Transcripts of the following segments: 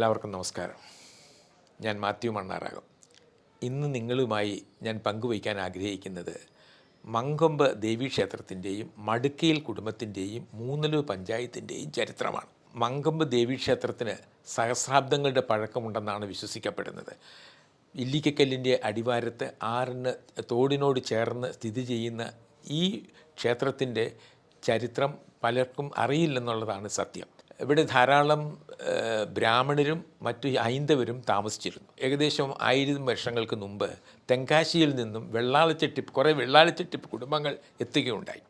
എല്ലാവർക്കും നമസ്കാരം. ഞാൻ മാത്യു മണ്ണാറാകും. ഇന്ന് നിങ്ങളുമായി ഞാൻ പങ്കുവയ്ക്കാൻ ആഗ്രഹിക്കുന്നത് മങ്കൊമ്പ് ദേവീക്ഷേത്രത്തിന്റെയും മടുക്കയിൽ കുടുംബത്തിന്റെയും മൂന്നലു പഞ്ചായത്തിന്റെയും ചരിത്രമാണ്. മങ്കൊമ്പ് ദേവീക്ഷേത്രത്തിന് സഹസ്രാബ്ദങ്ങളുടെ പഴക്കമുണ്ടെന്നാണ് വിശ്വസിക്കപ്പെടുന്നത്. ഇല്ലിക്കക്കല്ലിന്റെ അടിവാരത്ത് ആറിന് തോടിനോട് ചേർന്ന് സ്ഥിതി ചെയ്യുന്ന ഈ ക്ഷേത്രത്തിന്റെ ചരിത്രം പലർക്കും അറിയില്ലെന്നുള്ളതാണ് സത്യം. ഇവിടെ ധാരാളം ബ്രാഹ്മണരും മറ്റു ഹൈന്ദവരും താമസിച്ചിരുന്നു. ഏകദേശം ആയിരം വർഷങ്ങൾക്ക് മുമ്പ് തെങ്കാശിയിൽ നിന്നും വെള്ളാളിച്ചെട്ടിപ്പ് കുറേ വെള്ളാളിച്ചെട്ടിപ്പ് കുടുംബങ്ങൾ എത്തുകയുണ്ടായി.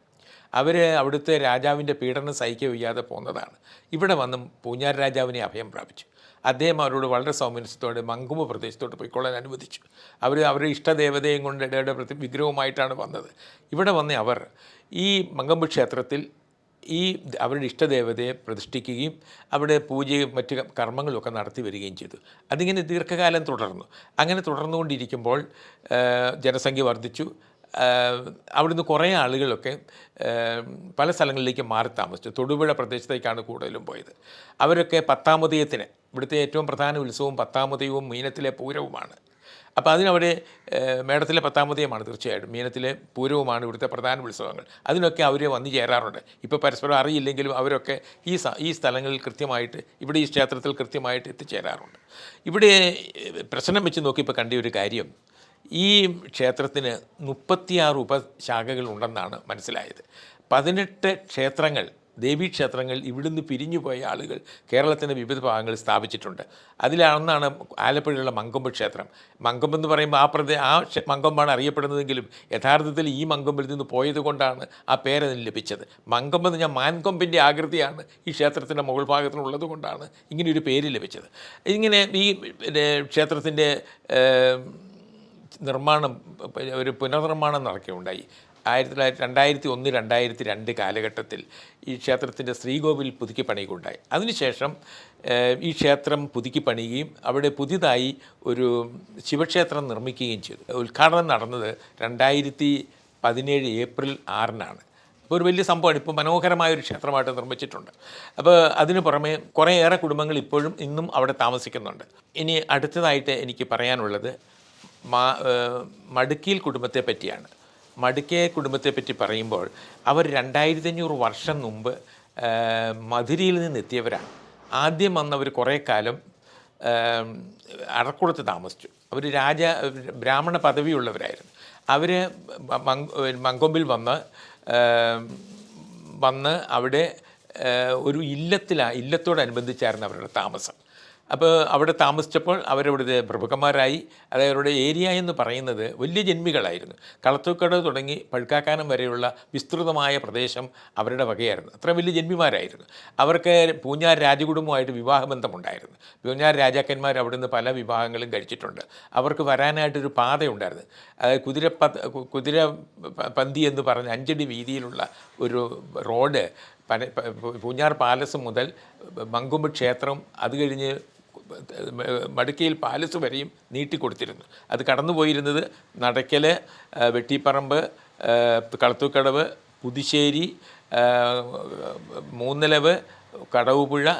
അവർ അവിടുത്തെ രാജാവിന്റെ പീഡനം സഹിക്കുക വയ്യാതെ പോന്നതാണ്. ഇവിടെ വന്ന് പൂഞ്ഞാർ രാജാവിനെ അഭയം പ്രാപിച്ചു. അദ്ദേഹം അവരോട് വളരെ സൗമനസ്യത്തോടെ മങ്കുമ പ്രദേശത്തോട്ട് പോയിക്കൊള്ളാൻ അനുവദിച്ചു. അവർ അവരുടെ ഇഷ്ടദേവതയും കൊണ്ട് ഇടയുടെ വിഗ്രഹവുമായിട്ടാണ് വന്നത്. ഇവിടെ വന്ന അവർ ഈ മങ്കമ്പ് ക്ഷേത്രത്തിൽ ഈ അവരുടെ ഇഷ്ടദേവതയെ പ്രതിഷ്ഠിക്കുകയും അവിടെ പൂജയും മറ്റ് കർമ്മങ്ങളുമൊക്കെ നടത്തി വരികയും ചെയ്തു. അതിങ്ങനെ ദീർഘകാലം തുടർന്നു. അങ്ങനെ തുടർന്നുകൊണ്ടിരിക്കുമ്പോൾ ജനസംഖ്യ വർദ്ധിച്ചു. അവിടുന്ന് കുറേ ആളുകളൊക്കെ പല സ്ഥലങ്ങളിലേക്ക് മാറി താമസിച്ചു. തൊടുപുഴ പ്രദേശത്തേക്കാണ് കൂടുതലും പോയത്. അവരൊക്കെ പത്താമതയത്തിന് ഇവിടുത്തെ ഏറ്റവും പ്രധാന ഉത്സവവും പത്താമതയവും മീനത്തിലെ പൂരവുമാണ്. അപ്പോൾ അതിനവിടെ മേടത്തിലെ പത്താമതയുമാണ് തീർച്ചയായിട്ടും. മീനത്തിലെ പൂരവുമാണ് ഇവിടുത്തെ പ്രധാന ഉത്സവങ്ങൾ. അതിനൊക്കെ അവർ വന്നു ചേരാറുണ്ട്. ഇപ്പോൾ പരസ്പരം അറിയില്ലെങ്കിലും അവരൊക്കെ ഈ ഈ സ്ഥലങ്ങളിൽ കൃത്യമായിട്ട് ഇവിടെ ഈ ക്ഷേത്രത്തിൽ കൃത്യമായിട്ട് എത്തിച്ചേരാറുണ്ട്. ഇവിടെ പ്രശ്നം വെച്ച് നോക്കിയപ്പോൾ കണ്ട ഒരു കാര്യം. ഈ ക്ഷേത്രത്തിന് മുപ്പത്തിയാറ് ഉപശാഖകളുണ്ടെന്നാണ് മനസ്സിലായത്. പതിനെട്ട് ക്ഷേത്രങ്ങൾ ദേവീക്ഷേത്രങ്ങൾ ഇവിടുന്ന് പിരിഞ്ഞുപോയ ആളുകൾ കേരളത്തിന്റെ വിവിധ ഭാഗങ്ങളിൽ സ്ഥാപിച്ചിട്ടുണ്ട്. അതിലാണെന്നാണ് ആലപ്പുഴയിലുള്ള മങ്കൊമ്പ് ക്ഷേത്രം. മങ്കൊമ്പ് എന്ന് പറയുമ്പോൾ ആ പ്രദേ ആ മങ്കൊമ്പാണ് അറിയപ്പെടുന്നതെങ്കിലും യഥാർത്ഥത്തിൽ ഈ മങ്കൊമ്പിൽ നിന്ന് പോയത് കൊണ്ടാണ് ആ പേരതിന് ലഭിച്ചത്. മങ്കൊമ്പ് എന്ന് പറഞ്ഞാൽ മാൻകൊമ്പിന്റെ ആകൃതിയാണ് ഈ ക്ഷേത്രത്തിന്റെ മുകൾ ഭാഗത്തിനുള്ളത് കൊണ്ടാണ് ഇങ്ങനെയൊരു പേര് ലഭിച്ചത്. ഇങ്ങനെ ഈ ക്ഷേത്രത്തിന്റെ നിർമ്മാണം ഒരു പുനർനിർമ്മാണം നടക്കുകയുണ്ടായി. ആയിരത്തി തൊള്ളായിരത്തി രണ്ടായിരത്തി ഒന്ന് രണ്ടായിരത്തി രണ്ട് കാലഘട്ടത്തിൽ ഈ ക്ഷേത്രത്തിന്റെ ശ്രീകോവിൽ പുതുക്കി പണിയുകയുണ്ടായി. അതിനുശേഷം ഈ ക്ഷേത്രം പുതുക്കി പണിയുകയും അവിടെ പുതിയതായി ഒരു ശിവക്ഷേത്രം നിർമ്മിക്കുകയും ചെയ്തു. ഉദ്ഘാടനം നടന്നത് രണ്ടായിരത്തി പതിനേഴ് ഏപ്രിൽ ആറിനാണ്. അപ്പോൾ ഒരു വലിയ സംഭവമാണ്. ഇപ്പോൾ മനോഹരമായ ഒരു ക്ഷേത്രമായിട്ട് നിർമ്മിച്ചിട്ടുണ്ട്. അപ്പോൾ അതിന് പുറമെ കുറേയേറെ കുടുംബങ്ങൾ ഇപ്പോഴും ഇന്നും അവിടെ താമസിക്കുന്നുണ്ട്. ഇനി അടുത്തതായിട്ട് എനിക്ക് പറയാനുള്ളത് മടുക്കിയിൽ കുടുംബത്തെ പറ്റിയാണ്. മടുക്കേ കുടുംബത്തെ പറ്റി പറയുമ്പോൾ അവർ രണ്ടായിരത്തഞ്ഞൂറ് വർഷം മുമ്പ് മധുരയിൽ നിന്ന് എത്തിയവരാണ് ആദ്യം വന്നവർ കുറേ കാലം അടക്കുളത്ത് താമസിച്ചു. അവർ രാജ ബ്രാഹ്മണ പദവിയുള്ളവരായിരുന്നു. അവർ മങ്കൊമ്പിൽ വന്ന് വന്ന് അവിടെ ഒരു ഇല്ലത്തിലാണ് ഇല്ലത്തോടനുബന്ധിച്ചായിരുന്നു അവരുടെ താമസം. അപ്പോൾ അവിടെ താമസിച്ചപ്പോൾ അവരവിടുത്തെ പ്രഭുക്കന്മാരായി. അതായത് അവരുടെ ഏരിയ എന്ന് പറയുന്നത് വലിയ ജന്മികളായിരുന്നു. കളത്തൂക്കട തുടങ്ങി പഴുക്കാക്കാനം വരെയുള്ള വിസ്തൃതമായ പ്രദേശം അവരുടെ വകയായിരുന്നു. അത്ര വലിയ ജന്മിമാരായിരുന്നു. അവർക്ക് പൂഞ്ഞാർ രാജകുടുംബമായിട്ട് വിവാഹബന്ധമുണ്ടായിരുന്നു. പൂഞ്ഞാർ രാജാക്കന്മാർ അവിടെ നിന്ന് പല വിവാഹങ്ങളും കഴിച്ചിട്ടുണ്ട്. അവർക്ക് വരാനായിട്ടൊരു പാതയുണ്ടായിരുന്നു. അതായത് കുതിര കുതിര പന്തി എന്ന് പറഞ്ഞ അഞ്ചടി വീതിയിലുള്ള ഒരു റോഡ് പൂഞ്ഞാർ പാലസ് മുതൽ മങ്കൊമ്പ് ക്ഷേത്രം അത് കഴിഞ്ഞ് മടുക്കയിൽ പാലസ് വരെയും നീട്ടിക്കൊടുത്തിരുന്നു. അത് കടന്നുപോയിരുന്നത് നടക്കൽ വെട്ടിപ്പറമ്പ് കളത്തൂക്കടവ് പുതുശ്ശേരി മൂന്നലവ് കടവുപുഴ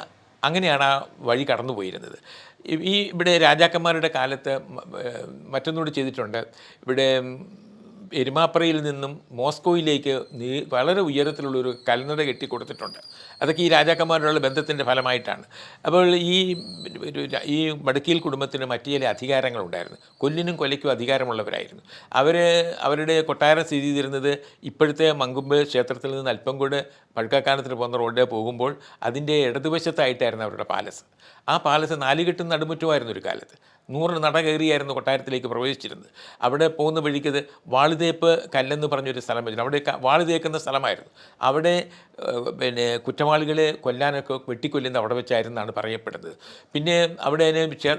അങ്ങനെയാണ് ആ വഴി കടന്നു പോയിരുന്നത് ഈ- ഇവിടെ രാജാക്കന്മാരുടെ കാലത്ത് മറ്റൊന്നുകൂടി ചെയ്തിട്ടുണ്ട്. ഇവിടെ എരുമാപ്രയിൽ നിന്നും മോസ്കോയിലേക്ക് വളരെ ഉയരത്തിലുള്ളൊരു കൽനട കെട്ടിക്കൊടുത്തിട്ടുണ്ട്. അതൊക്കെ ഈ രാജാക്കന്മാരുള്ള ബന്ധത്തിന്റെ ഫലമായിട്ടാണ്. അപ്പോൾ ഈ ഈ മടുക്കിയിൽ കുടുംബത്തിന് മറ്റു ചില അധികാരങ്ങളുണ്ടായിരുന്നു. കൊല്ലിനും കൊലയ്ക്കും അധികാരമുള്ളവരായിരുന്നു. അവർ അവരുടെ കൊട്ടാരം സ്ഥിതി ചെയ്തിരുന്നത് ഇപ്പോഴത്തെ മങ്കുമ്പ് ക്ഷേത്രത്തിൽ നിന്ന് അല്പം കൂടെ പഴുക്കാക്കാനത്തിന് പോകുന്ന റോഡിൽ പോകുമ്പോൾ അതിന്റെ ഇടതുവശത്തായിട്ടായിരുന്നു അവരുടെ പാലസ്. ആ പാലസ് നാലുകെട്ടും നടുമുറ്റുമായിരുന്നു ഒരു കാലത്ത്. നൂറ് നട കയറിയായിരുന്നു കൊട്ടാരത്തിലേക്ക് പ്രവേശിച്ചിരുന്നത്. അവിടെ പോകുന്ന വഴിക്കത് വാളുതേപ്പ് കല്ലെന്ന് പറഞ്ഞൊരു സ്ഥലം വെച്ചു അവിടെ വാളിതേക്കുന്ന തേക്കുന്ന സ്ഥലമായിരുന്നു. അവിടെ പിന്നെ കുറ്റവാളികളെ കൊല്ലാനൊക്കെ വെട്ടിക്കൊല്ലുന്ന അവിടെ വെച്ചായിരുന്നാണ് പറയപ്പെടുന്നത്. പിന്നെ അവിടെ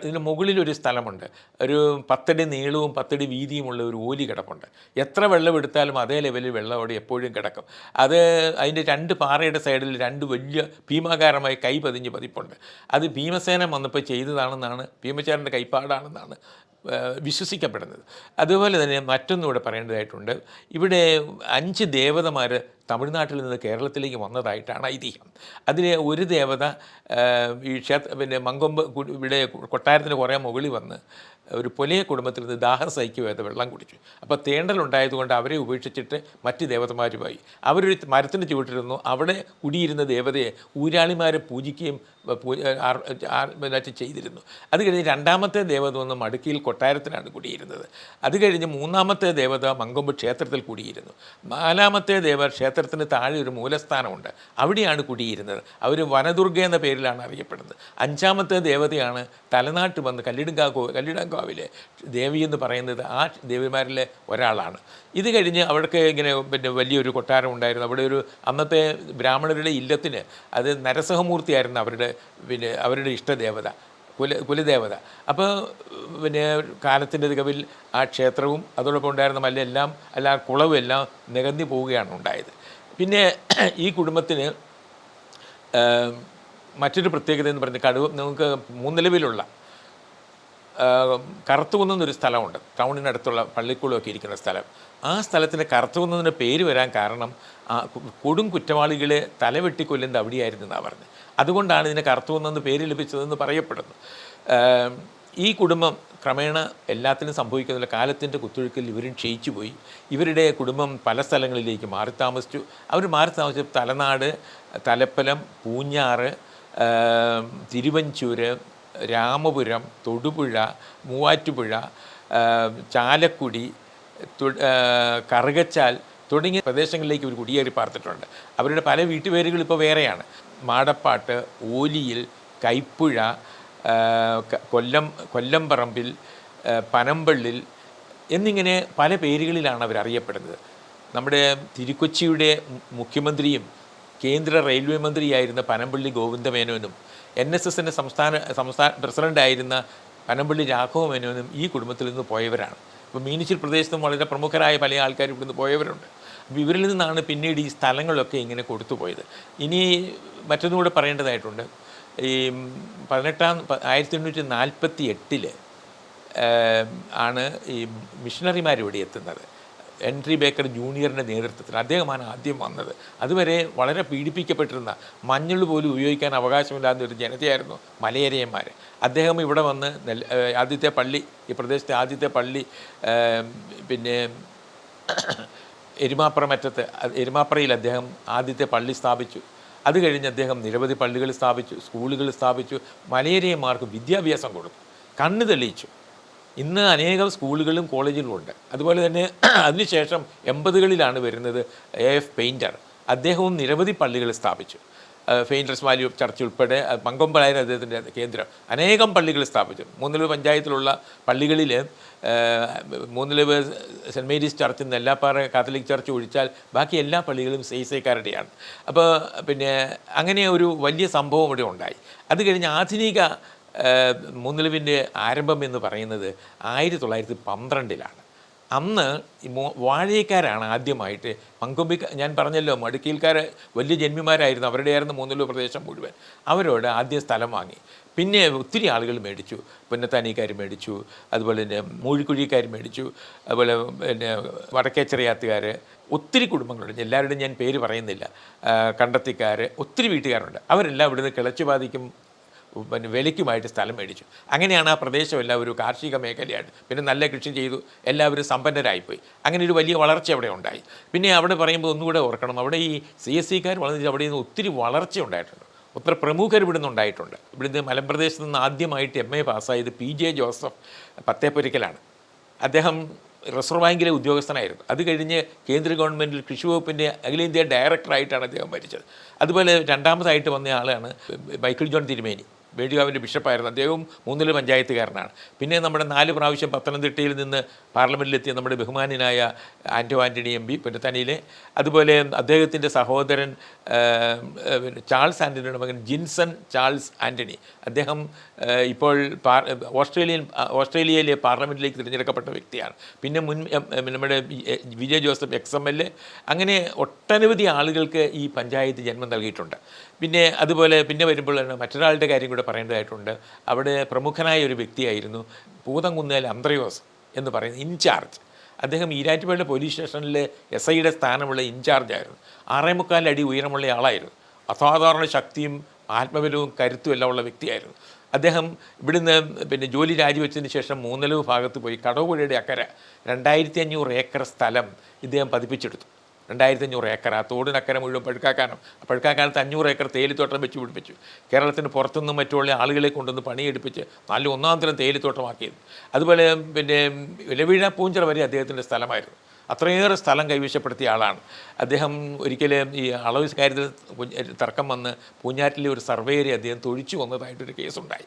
ഇതിന് മുകളിലൊരു സ്ഥലമുണ്ട്. ഒരു പത്തടി നീളവും പത്തടി വീതിയുമുള്ള ഒരു ഓലി കിടപ്പുണ്ട്. എത്ര വെള്ളം എടുത്താലും അതേ ലെവലിൽ വെള്ളം അവിടെ എപ്പോഴും കിടക്കും. അത് അതിന്റെ രണ്ട് പാറയുടെ സൈഡിൽ രണ്ട് വലിയ ഭീമാകാരമായ കൈ പതിഞ്ഞ് പതിപ്പുണ്ട്. അത് ഭീമസേന വന്നപ്പോൾ ചെയ്തതാണെന്നാണ് ഭീമചാരന്റെ കൈപ്പാടാണെന്നാണ് ആ, വിശ്വസിക്കപ്പെടുന്നത്. അതുപോലെ തന്നെ മറ്റൊന്നുകൂടെ പറയേണ്ടതായിട്ടുണ്ട്. ഇവിടെ അഞ്ച് ദേവതമാർ തമിഴ്നാട്ടിൽ നിന്ന് കേരളത്തിലേക്ക് വന്നതായിട്ടാണ് ഐതിഹ്യം. അതിന് ഒരു ദേവത ഈ ക്ഷേത്ര പിന്നെ മങ്കൊമ്പ് ഇവിടെ കൊട്ടാരത്തിന് കുറേ മുകളിൽ വന്ന് ഒരു പൊലിയ കുടുംബത്തിൽ നിന്ന് ദാഹം സഹിക്കുവാതെ വെള്ളം കുടിച്ചു. അപ്പോൾ തേണ്ടലുണ്ടായതുകൊണ്ട് അവരെ ഉപേക്ഷിച്ചിട്ട് മറ്റ് ദേവതമാരുമായി. അവരൊരു മരത്തിന് ചുവട്ടിരുന്നു അവിടെ കുടിയിരുന്ന ദേവതയെ ഊരാളിമാരെ പൂജിക്കുകയും ചെയ്തിരുന്നു. അത് കഴിഞ്ഞ് രണ്ടാമത്തെ ദേവത ഒന്ന് മടുക്കിയിൽ കൊട്ടാരത്തിലാണ് കുടിയിരുന്നത്. അത് കഴിഞ്ഞ് മൂന്നാമത്തെ ദേവത മങ്കൊമ്പ് ക്ഷേത്രത്തിൽ കുടിയിരുന്നു. നാലാമത്തെ ദേവ ക്ഷേത്രത്തിന് താഴെ ഒരു മൂലസ്ഥാനമുണ്ട്. അവിടെയാണ് കുടിയിരുന്നത്. അവർ വനദുർഗ എന്ന പേരിലാണ് അറിയപ്പെടുന്നത്. അഞ്ചാമത്തെ ദേവതയാണ് തലനാട്ട് വന്ന് കല്ലിടുങ്കാക്കോ കല്ലിടങ്കാവിലെ ദേവി എന്ന് പറയുന്നത് ആ ദേവിമാരിലെ ഒരാളാണ്. ഇത് കഴിഞ്ഞ് അവിടേക്ക് ഇങ്ങനെ പിന്നെ വലിയൊരു കൊട്ടാരം ഉണ്ടായിരുന്നു. അവിടെ ഒരു അന്നത്തെ ബ്രാഹ്മണരുടെ ഇല്ലത്തിന് അത് നരസഹമൂർത്തിയായിരുന്നു അവരുടെ പിന്നെ അവരുടെ ഇഷ്ടദേവത കുല കുലദേവത. അപ്പോൾ പിന്നെ കാലത്തിന്റെ തികവിൽ ആ ക്ഷേത്രവും അതോടൊപ്പം ഉണ്ടായിരുന്ന മല്ലെല്ലാം അല്ല കുളവും എല്ലാം നികന്നി പോവുകയാണ് ഉണ്ടായത്. പിന്നെ ഈ കുടുംബത്തിന് മറ്റൊരു പ്രത്യേകത എന്ന് പറഞ്ഞാൽ കടുവ നമുക്ക് മൂന്നിലവിലുള്ള കറുത്തുകുന്നം എന്നൊരു സ്ഥലമുണ്ട്. ടൗണിനടുത്തുള്ള പള്ളിക്കുളമൊക്കെ ഇരിക്കുന്ന സ്ഥലം. ആ സ്ഥലത്തിന് കറുത്തുകുന്നതിന്റെ പേര് വരാൻ കാരണം കൊടും കുറ്റവാളികളെ തലവെട്ടി കൊല്ലുന്നത് അവിടെയായിരുന്നു എന്നാണ് പറഞ്ഞത്. അതുകൊണ്ടാണ് ഇതിന് കറുത്തുകുന്നെന്ന് പേര് ലഭിച്ചതെന്ന് പറയപ്പെടുന്നു ഈ കുടുംബം ക്രമേണ എല്ലാത്തിനും സംഭവിക്കുന്നില്ല. കാലത്തിന്റെ കുത്തൊഴുക്കിൽ ഇവരും ക്ഷയിച്ചു പോയി ഇവരുടെ കുടുംബം പല സ്ഥലങ്ങളിലേക്ക് മാറി താമസിച്ചു. അവർ മാറി താമസിച്ച തലനാട് തലപ്പലം പൂഞ്ഞാറ് തിരുവഞ്ചൂര് രാമപുരം തൊടുപുഴ മൂവാറ്റുപുഴ ചാലക്കുടി കറുകച്ചാൽ തുടങ്ങിയ പ്രദേശങ്ങളിലേക്ക് ഇവർ കുടിയേറി പാർത്തിട്ടുണ്ട്. അവരുടെ പല വീട്ടുപേരുകൾ ഇപ്പോൾ വേറെയാണ്. മാടപ്പാട്ട് ഓലിയിൽ കൈപ്പുഴ കൊല്ലം കൊല്ലംപറമ്പിൽ പനമ്പള്ളിൽ എന്നിങ്ങനെ പല പേരുകളിലാണ് അവർ അറിയപ്പെടുന്നത്. നമ്മുടെ തിരുക്കൊച്ചിയുടെ മുഖ്യമന്ത്രിയും കേന്ദ്ര റെയിൽവേ മന്ത്രിയായിരുന്ന പനമ്പള്ളി ഗോവിന്ദമേനോനും എൻ എസ് എസിന്റെ സംസ്ഥാന സംസ്ഥാന പ്രസിഡന്റായിരുന്ന പനമ്പള്ളി രാഘവ മേനോനും ഈ കുടുംബത്തിൽ നിന്ന് പോയവരാണ്. അപ്പോൾ മീനച്ചിൽ പ്രദേശത്തും വളരെ പ്രമുഖരായ പല ആൾക്കാർ ഇവിടുന്ന് പോയവരുണ്ട്. അപ്പോൾ ഇവരിൽ നിന്നാണ് പിന്നീട് ഈ സ്ഥലങ്ങളൊക്കെ ഇങ്ങനെ കൊടുത്തു പോയത് ഇനി മറ്റൊന്നുകൂടെ പറയേണ്ടതായിട്ടുണ്ട്. ഈ പതിനെട്ടാം ആയിരത്തി എണ്ണൂറ്റി നാൽപ്പത്തി എട്ടിൽ ആണ് ഈ മിഷണറിമാർ ഇവിടെ എത്തുന്നത്. എൻട്രി ബേക്കർ ജൂനിയറിന്റെ നേതൃത്വത്തിൽ അദ്ദേഹമാണ് ആദ്യം വന്നത്. അതുവരെ വളരെ പീഡിപ്പിക്കപ്പെട്ടിരുന്ന മഞ്ഞൾ പോലും ഉപയോഗിക്കാൻ അവകാശമില്ലാത്ത ഒരു ജനതയായിരുന്നു മലയേരിയന്മാർ അദ്ദേഹം ഇവിടെ വന്ന് നെൽ ആദ്യത്തെ പള്ളി ഈ പ്രദേശത്തെ ആദ്യത്തെ പള്ളി പിന്നെ എരുമാപ്പുറമറ്റത്ത് അത് എരുമാപ്പുറയിൽ അദ്ദേഹം ആദ്യത്തെ പള്ളി സ്ഥാപിച്ചു. അത് കഴിഞ്ഞ് അദ്ദേഹം നിരവധി പള്ളികൾ സ്ഥാപിച്ചു സ്കൂളുകൾ സ്ഥാപിച്ചു മലയേരിയന്മാർക്ക് വിദ്യാഭ്യാസം കൊടുത്തു കണ്ണ് തെളിയിച്ചു. ഇന്ന് അനേകം സ്കൂളുകളും കോളേജുകളും ഉണ്ട്. അതുപോലെ തന്നെ അതിനുശേഷം എൺപതുകളിലാണ് വരുന്നത് എ എഫ് പെയിന്റർ അദ്ദേഹവും നിരവധി പള്ളികൾ സ്ഥാപിച്ചു. ഫെയിന്റേഴ്സ് വാല്യൂ ചർച്ച് ഉൾപ്പെടെ മങ്കൊമ്പലായിരുന്നു അദ്ദേഹത്തിന്റെ കേന്ദ്രം. അനേകം പള്ളികൾ സ്ഥാപിച്ചു. മൂന്നിലവ് പഞ്ചായത്തിലുള്ള പള്ളികളിൽ മൂന്നിലവ് സെന്റ് മേരീസ് എല്ലാ നെല്ലാപ്പാറ കാത്തലിക് ചർച്ച് ഒഴിച്ചാൽ ബാക്കി എല്ലാ പള്ളികളും സെയ്സേക്കാരുടെയാണ് അപ്പോൾ പിന്നെ അങ്ങനെ ഒരു വലിയ സംഭവം ഇവിടെ ഉണ്ടായി. അത് കഴിഞ്ഞ് ആധുനിക മുന്നിലവിന്റെ ആരംഭം എന്ന് പറയുന്നത് ആയിരത്തി തൊള്ളായിരത്തി പന്ത്രണ്ടിലാണ്. അന്ന് വാഴയക്കാരാണ് ആദ്യമായിട്ട്. പങ്കുമ്പി ഞാൻ പറഞ്ഞല്ലോ മടുക്കിയിൽക്കാർ വലിയ ജന്മിമാരായിരുന്നു. അവരുടെയായിരുന്നു മൂന്നിലോ പ്രദേശം മുഴുവൻ. അവരോട് ആദ്യം സ്ഥലം വാങ്ങി. പിന്നെ ഒത്തിരി ആളുകൾ മേടിച്ചു. പുന്നത്താനിക്കാർ മേടിച്ചു. അതുപോലെ തന്നെ മൂഴിക്കുഴിക്കാർ മേടിച്ചു. അതുപോലെ പിന്നെ വടക്കേച്ചെറിയാത്തുകാർ ഒത്തിരി കുടുംബങ്ങളുണ്ട്. എല്ലാവരുടെയും ഞാൻ പേര് പറയുന്നില്ല. കണ്ടെത്തിക്കാർ ഒത്തിരി വീട്ടുകാരുണ്ട്. അവരെല്ലാം ഇവിടുന്ന് കിളച്ചു ബാധിക്കും പിന്നെ വിലയ്ക്കുമായിട്ട് സ്ഥലം മേടിച്ചു. അങ്ങനെയാണ് ആ പ്രദേശം എല്ലാം ഒരു കാർഷിക മേഖലയായിട്ട്. പിന്നെ നല്ല കൃഷി ചെയ്തു. എല്ലാവരും സമ്പന്നരായിപ്പോയി. അങ്ങനെ ഒരു വലിയ വളർച്ച അവിടെ ഉണ്ടായി. പിന്നെ അവിടെ പറയുമ്പോൾ ഒന്നുകൂടെ ഓർക്കണം. അവിടെ ഈ സി എസ് സിക്കാർ വളർന്നിട്ട് അവിടെ നിന്ന് ഒത്തിരി വളർച്ച ഉണ്ടായിട്ടുണ്ട്. ഒത്തിരി പ്രമുഖർ ഇവിടുന്ന് ഉണ്ടായിട്ടുണ്ട്. ഇവിടുന്ന് മലമ്പ്രദേശത്ത് നിന്ന് ആദ്യമായിട്ട് എം എ പാസ്സായത് പി ജെ ജോസഫ് പത്തേപ്പൊരിക്കലാണ് അദ്ദേഹം റിസർവ് ബാങ്കിലെ ഉദ്യോഗസ്ഥനായിരുന്നു. അത് കഴിഞ്ഞ് കേന്ദ്ര ഗവൺമെന്റിൽ കൃഷി വകുപ്പിന്റെ അഖിലേന്ത്യാ ഡയറക്ടറായിട്ടാണ് അദ്ദേഹം മരിച്ചത് അതുപോലെ രണ്ടാമതായിട്ട് വന്ന ആളാണ് മൈക്കിൾ ജോൺ തിരുമേനി. വേടികാവിന്റെ ബിഷപ്പായിരുന്നു. അദ്ദേഹവും മൂന്നില പഞ്ചായത്തുകാരനാണ്. പിന്നെ നമ്മുടെ നാല് പ്രാവശ്യം പത്തനംതിട്ടയിൽ നിന്ന് പാർലമെന്റിലെത്തിയ നമ്മുടെ ബഹുമാനായ ആന്റോ ആന്റണി എം പി പുന്നത്തനിയിലെ അതുപോലെ അദ്ദേഹത്തിന്റെ സഹോദരൻ ചാൾസ് ആന്റണിയുടെ മകൻ ജിൻസൺ ചാൾസ് ആന്റണി അദ്ദേഹം ഇപ്പോൾ ഓസ്ട്രേലിയൻ ഓസ്ട്രേലിയയിലെ പാർലമെന്റിലേക്ക് തിരഞ്ഞെടുക്കപ്പെട്ട വ്യക്തിയാണ്. പിന്നെ മുൻ നമ്മുടെ Vijay Joseph ex M L A അങ്ങനെ ഒട്ടനവധി ആളുകൾക്ക് ഈ പഞ്ചായത്ത് ജന്മം നൽകിയിട്ടുണ്ട്. പിന്നെ അതുപോലെ പിന്നെ വരുമ്പോഴാണ് മറ്റൊരാളുടെ കാര്യം കൂടെ പറയേണ്ടതായിട്ടുണ്ട്. അവിടെ പ്രമുഖനായ ഒരു വ്യക്തിയായിരുന്നു പൂതംകുന്നേൽ അന്ത്രയോസ് എന്ന് പറയുന്ന ഇൻചാർജ്. അദ്ദേഹം ഈരാറ്റുപേട്ട പോലീസ് സ്റ്റേഷനിലെ എസ് ഐയുടെ സ്ഥാനമുള്ള ഇൻചാർജായിരുന്നു. ആറേ മുക്കാലടി ഉയരമുള്ള ആളായിരുന്നു. അസാധാരണ ശക്തിയും ആത്മബലവും കരുത്തും എല്ലാം ഉള്ള വ്യക്തിയായിരുന്നു. അദ്ദേഹം ഇവിടുന്ന് പിന്നെ ജോലി രാജിവെച്ചതിന് ശേഷം മൂന്നലവ് ഭാഗത്ത് പോയി കടവുപുഴയുടെ അക്കര രണ്ടായിരത്തി അഞ്ഞൂറ് ഏക്കർ സ്ഥലം ഇദ്ദേഹം പതിപ്പിച്ചെടുത്തു. രണ്ടായിരത്തി അഞ്ഞൂറ് ഏക്കർ. ആ തോടിനക്കര മുഴുവൻ പഴുക്കാക്കാനം ആ പഴുക്കാക്കാനത്ത് അഞ്ഞൂറ് ഏക്കർ തേയിലത്തോട്ടം വെച്ച് പിടിപ്പിച്ചു. കേരളത്തിന് പുറത്തുനിന്നും മറ്റുള്ള ആളുകളെ കൊണ്ടുവന്ന് പണിയെടുപ്പിച്ച് നല്ല ഒന്നാം തരം തേയിലത്തോട്ടമാക്കിയത് അതുപോലെ പിന്നെ ഇലവീഴ പൂഞ്ചിറ വരെ അദ്ദേഹത്തിന്റെ സ്ഥലമായിരുന്നു. അത്രയേറെ സ്ഥലം കൈവശപ്പെടുത്തിയ ആളാണ്. അദ്ദേഹം ഒരിക്കലും ഈ അളവ് കാര്യത്തിൽ തർക്കം വന്ന് പൂഞ്ഞാറ്റിലെ ഒരു സർവേയറെ അദ്ദേഹം തൊഴിച്ചു വന്നതായിട്ടൊരു കേസുണ്ടായി.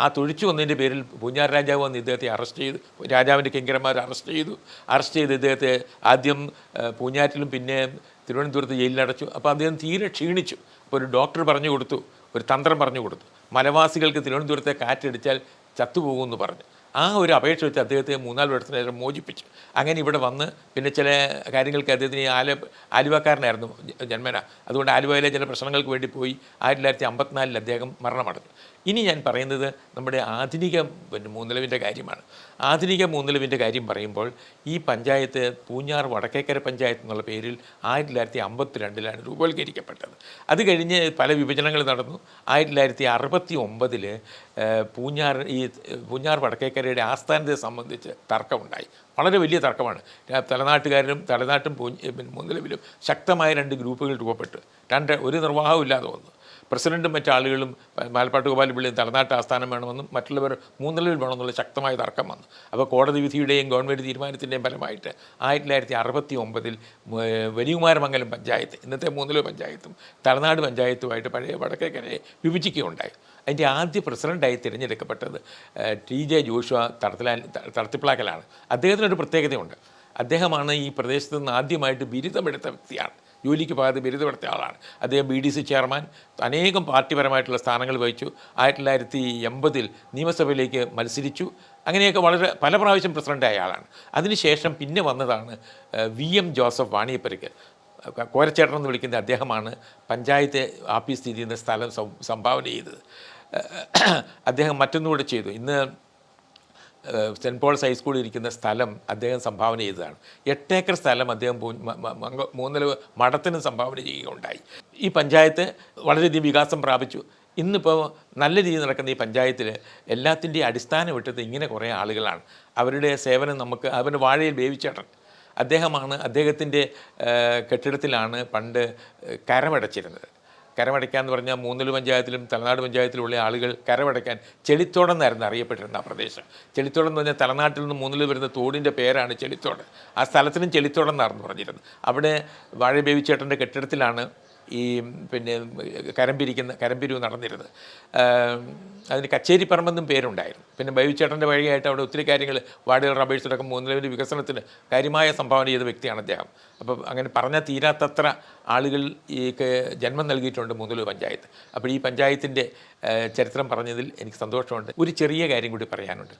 ആ തൊഴിച്ചു വന്നതിന്റെ പേരിൽ പൂഞ്ഞാർ രാജാവ് വന്ന് ഇദ്ദേഹത്തെ അറസ്റ്റ് ചെയ്തു. രാജാവിന്റെ കിങ്കരന്മാർ അറസ്റ്റ് ചെയ്തു. അറസ്റ്റ് ചെയ്ത് ഇദ്ദേഹത്തെ ആദ്യം പൂഞ്ഞാറ്റിലും പിന്നെ തിരുവനന്തപുരത്ത് ജയിലിലടച്ചു അപ്പോൾ അദ്ദേഹം തീരെ ക്ഷീണിച്ചു. അപ്പോൾ ഒരു ഡോക്ടർ പറഞ്ഞു കൊടുത്തു ഒരു തന്ത്രം പറഞ്ഞു കൊടുത്തു. മലവാസികൾക്ക് തിരുവനന്തപുരത്തെ കാറ്റടിച്ചാൽ ചത്തുപോകുമെന്ന് പറഞ്ഞു. ആ ഒരു അപേക്ഷ വെച്ച് അദ്ദേഹത്തെ മൂന്നാൽ വർഷത്തിന് ശേഷം മോചിപ്പിച്ചു. അങ്ങനെ ഇവിടെ വന്ന് പിന്നെ ചില കാര്യങ്ങൾക്ക് അദ്ദേഹത്തിന് ആല ആലുവക്കാരനായിരുന്നു ജന്മന. അതുകൊണ്ട് ആലുവയിലെ ചില പ്രശ്നങ്ങൾക്ക് വേണ്ടി പോയി ആയിരത്തി തൊള്ളായിരത്തി അമ്പത്തിനാലിൽ അദ്ദേഹം മരണമടഞ്ഞു. ഇനി ഞാൻ പറയുന്നത് നമ്മുടെ ആധുനിക പിന്നെ മൂന്നിലവിന്റെ കാര്യമാണ്. ആധുനിക മൂന്നിലവിന്റെ കാര്യം പറയുമ്പോൾ ഈ പഞ്ചായത്ത് പൂഞ്ഞാർ വടക്കേക്കര പഞ്ചായത്ത് എന്നുള്ള പേരിൽ ആയിരത്തി തൊള്ളായിരത്തി അമ്പത്തി രണ്ടിലാണ് രൂപവൽക്കരിക്കപ്പെട്ടത്. അത് കഴിഞ്ഞ് പല വിഭജനങ്ങൾ നടന്നു. ആയിരത്തി തൊള്ളായിരത്തി അറുപത്തി ഒമ്പതിൽ പൂഞ്ഞാർ ഈ പൂഞ്ഞാർ വടക്കേക്കരയുടെ ആസ്ഥാനത്തെ സംബന്ധിച്ച് തർക്കമുണ്ടായി. വളരെ വലിയ തർക്കമാണ്. തലനാട്ടുകാരനും തലനാട്ടുകാരും തലനാട്ടും പൂ മൂന്നിലവിലും ശക്തമായ രണ്ട് ഗ്രൂപ്പുകൾ രൂപപ്പെട്ടു. രണ്ട് ഒരു നിർവാഹവും ഇല്ലാതെ വന്നു. പ്രസിഡന്റും മറ്റാളുകളും ആളുകളും മാലപ്പാട്ട് ഗോപാലപിള്ളിയും തലനാട്ട് ആസ്ഥാനം വേണമെന്നും മറ്റുള്ളവർ മൂന്നിലവിൽ വേണമെന്നുള്ള ശക്തമായ തർക്കം വന്നു. അപ്പോൾ കോടതി വിധിയുടെയും ഗവൺമെന്റ് തീരുമാനത്തിന്റെയും ഫലമായിട്ട് ആയിരത്തി തൊള്ളായിരത്തി അറുപത്തി ഒമ്പതിൽ വലിയകുമാരമംഗലം പഞ്ചായത്ത് ഇന്നത്തെ മൂന്നിലവ് പഞ്ചായത്തും തലനാട് പഞ്ചായത്തുമായിട്ട് പഴയ വടക്കേക്കരയെ വിഭജിക്കുകയുണ്ടായി. അതിന്റെ ആദ്യ പ്രസിഡന്റായി തിരഞ്ഞെടുക്കപ്പെട്ടത് ടി ജെ ജോഷുവ തടത്തിലാൻ തടത്തിപ്പിളാക്കലാണ് അദ്ദേഹത്തിനൊരു പ്രത്യേകതയുണ്ട്. അദ്ദേഹമാണ് ഈ പ്രദേശത്ത് നിന്ന് ആദ്യമായിട്ട് ബിരുദമെടുത്ത വ്യക്തിയാണ്. ജോലിക്ക് പോകാതെ ബിരുദമെടുത്ത ആളാണ്. അദ്ദേഹം ബി ഡി സി ചെയർമാൻ അനേകം പാർട്ടിപരമായിട്ടുള്ള സ്ഥാനങ്ങൾ വഹിച്ചു. ആയിരത്തി തൊള്ളായിരത്തി എൺപതിൽ നിയമസഭയിലേക്ക് മത്സരിച്ചു. അങ്ങനെയൊക്കെ വളരെ പല പ്രാവശ്യം പ്രസിഡന്റായ ആളാണ്. അതിനുശേഷം പിന്നെ വന്നതാണ് വി എം ജോസഫ് വാണിയപ്പരിക്കൽ കോരച്ചേട്ടൻ എന്ന് വിളിക്കുന്ന അദ്ദേഹമാണ് പഞ്ചായത്ത് ആഫീസ് സ്ഥിതി ചെയ്യുന്ന സ്ഥലം സംഭാവന ചെയ്തത്. അദ്ദേഹം മറ്റൊന്നുകൂടെ ചെയ്തു. ഇന്ന് സെന്റ് പോൾസ് ഹൈസ്കൂളിൽ ഇരിക്കുന്ന സ്ഥലം അദ്ദേഹം സംഭാവന ചെയ്തതാണ്. എട്ടേക്കർ സ്ഥലം അദ്ദേഹം മൂന്നില മഠത്തിന് സംഭാവന ചെയ്യുകയുണ്ടായി. ഈ പഞ്ചായത്ത് വളരെയധികം വികാസം പ്രാപിച്ചു. ഇന്നിപ്പോൾ നല്ല രീതിയിൽ നടക്കുന്ന ഈ പഞ്ചായത്തിൽ എല്ലാത്തിന്റെയും അടിസ്ഥാനം ഇട്ടത് ഇങ്ങനെ കുറേ ആളുകളാണ്. അവരുടെ സേവനം നമുക്ക് അവന്റെ വാഴയിൽ വേവിച്ചേട്ടൻ. അദ്ദേഹമാണ് അദ്ദേഹത്തിന്റെ കെട്ടിടത്തിലാണ് പണ്ട് കരമടച്ചിരുന്നത്. കരമടയ്ക്കുക എന്ന് പറഞ്ഞാൽ മൂന്നിൽ പഞ്ചായത്തിലും തലനാട് പഞ്ചായത്തിലുള്ള ആളുകൾ കരമടയ്ക്കാൻ ചെളിത്തോടം എന്നായിരുന്നു അറിയപ്പെട്ടിരുന്ന ആ പ്രദേശം. ചെളിത്തോടം എന്ന് പറഞ്ഞാൽ തലനാട്ടിൽ നിന്ന് മൂന്നിൽ വരുന്ന തോടിന്റെ പേരാണ് ചെളിത്തോട് ആ സ്ഥലത്തിനും ചെളിത്തോടം എന്നായിരുന്നു പറഞ്ഞിരുന്നത്. അവിടെ വാഴ ബേബിച്ചേട്ടന്റെ കെട്ടിടത്തിലാണ് ഈ പിന്നെ കരമ്പിരിക്കുന്ന കരമ്പിരിവ് നടന്നിരുന്നത്. അതിന് അതിന് കച്ചേരിപ്പറമ്പെന്നും പേരുണ്ടായിരുന്നു. പിന്നെ ബൈവിച്ചേട്ടന്റെ വഴിയായിട്ട് അവിടെ ഒത്തിരി കാര്യങ്ങൾ വാർഡുകൾ റബേഴ്സ് അടക്കം മൂന്നിലവിന്റെ വികസനത്തിന് കാര്യമായ സംഭാവന ചെയ്ത വ്യക്തിയാണ് അദ്ദേഹം. അപ്പം അങ്ങനെ പറഞ്ഞാൽ തീരാത്തത്ര ആളുകൾ ഈ ജന്മം നൽകിയിട്ടുണ്ട് മൂന്നിലവ് പഞ്ചായത്ത്. അപ്പോൾ ഈ പഞ്ചായത്തിന്റെ ചരിത്രം പറഞ്ഞതിൽ എനിക്ക് സന്തോഷമുണ്ട്. ഒരു ചെറിയ കാര്യം കൂടി പറയാനുണ്ട്.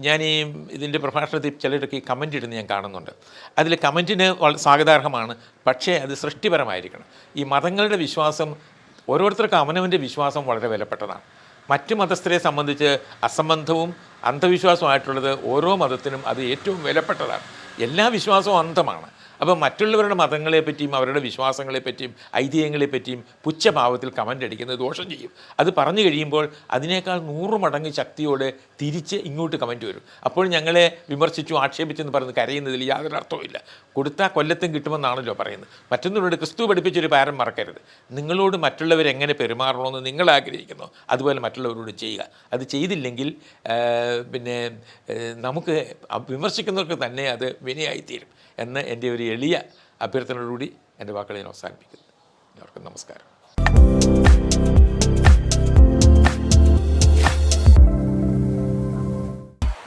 ഞാൻ ഈ ഇതിന്റെ പ്രഭാഷണത്തിൽ ചിലരൊക്കെ ഈ കമന്റ് ഇടുന്ന ഞാൻ കാണുന്നുണ്ട്. അതിൽ കമന്റിന് സ്വാഗതാർഹമാണ്. പക്ഷേ അത് സൃഷ്ടിപരമായിരിക്കണം. ഈ മതങ്ങളുടെ വിശ്വാസം ഓരോരുത്തർക്കും അവനവന്റെ വിശ്വാസം വളരെ വിലപ്പെട്ടതാണ്. മറ്റ് മതസ്ഥരെ സംബന്ധിച്ച് അസംബന്ധവും അന്ധവിശ്വാസമായിട്ടുള്ളത് ഓരോ മതത്തിനും അത് ഏറ്റവും വിലപ്പെട്ടതാണ്. എല്ലാ വിശ്വാസവും അന്ധമാണ്. അപ്പോൾ മറ്റുള്ളവരുടെ മതങ്ങളെ പറ്റിയും അവരുടെ വിശ്വാസങ്ങളെ പറ്റിയും ഐതിഹ്യങ്ങളെ പറ്റിയും പുച്ഛഭാവത്തിൽ കമന്റ് അടിക്കുന്നത് ദോഷം ചെയ്യും. അത് പറഞ്ഞു കഴിയുമ്പോൾ അതിനേക്കാൾ നൂറ് മടങ്ങ് ശക്തിയോടെ തിരിച്ച് ഇങ്ങോട്ട് കമന്റ് വരും. അപ്പോൾ ഞങ്ങളെ വിമർശിച്ചു ആക്ഷേപിച്ചെന്ന് പറഞ്ഞ് കരയുന്നതിൽ യാതൊരു അർത്ഥവുമില്ല. കൊടുത്താൽ കൊല്ലത്തും കിട്ടുമെന്നാണല്ലോ പറയുന്നത്. മറ്റൊന്നിനോട് ക്രിസ്തു പഠിപ്പിച്ചൊരു പാരം മറക്കരുത്. നിങ്ങളോട് മറ്റുള്ളവരെങ്ങനെ പെരുമാറണമെന്ന് നിങ്ങൾ ആഗ്രഹിക്കുന്നു അതുപോലെ മറ്റുള്ളവരോട് ചെയ്യുക. അത് ചെയ്തില്ലെങ്കിൽ പിന്നെ നമുക്ക് വിമർശിക്കുന്നവർക്ക് തന്നെ അത് വിനയായിത്തീരും. എന്ന് എന്റെ ഒരു എളിയ അഭ്യർത്ഥനയോടുകൂടി എന്റെ വാക്കുകൾ ഞാൻ അവസാനിപ്പിക്കുന്നു. എല്ലാവർക്കും നമസ്കാരം.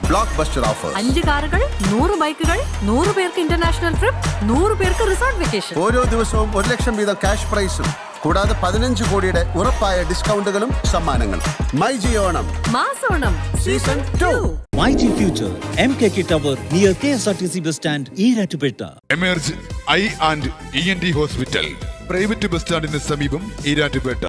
ബ്ലോക്ക് ബസ്റ്റർ ഓഫർ അഞ്ച് കാറുകൾ നൂറ് ബൈക്കുകൾ നൂറ് പേർക്ക് ഇന്റർനാഷണൽ ട്രിപ്പ് നൂറ് പേർക്ക് റിസോർട്ട് വെക്കേഷൻ ഓരോ ദിവസവും ഒരു ലക്ഷം വീതം ക്യാഷ് പ്രൈസും കൂടാതെ പതിനഞ്ച് കോടിയുടെ ഉറപ്പായ ഡിസ്കൗണ്ടുകളും സമ്മാനങ്ങളും. My G Onam. മാസോണം season to My G future M K K tower near K S R T C bus stand Erattupetta. Emerge I and E N D hospital. Private bus സ്റ്റാൻഡിന് സമീപം ഈരാറ്റുപേട്ട.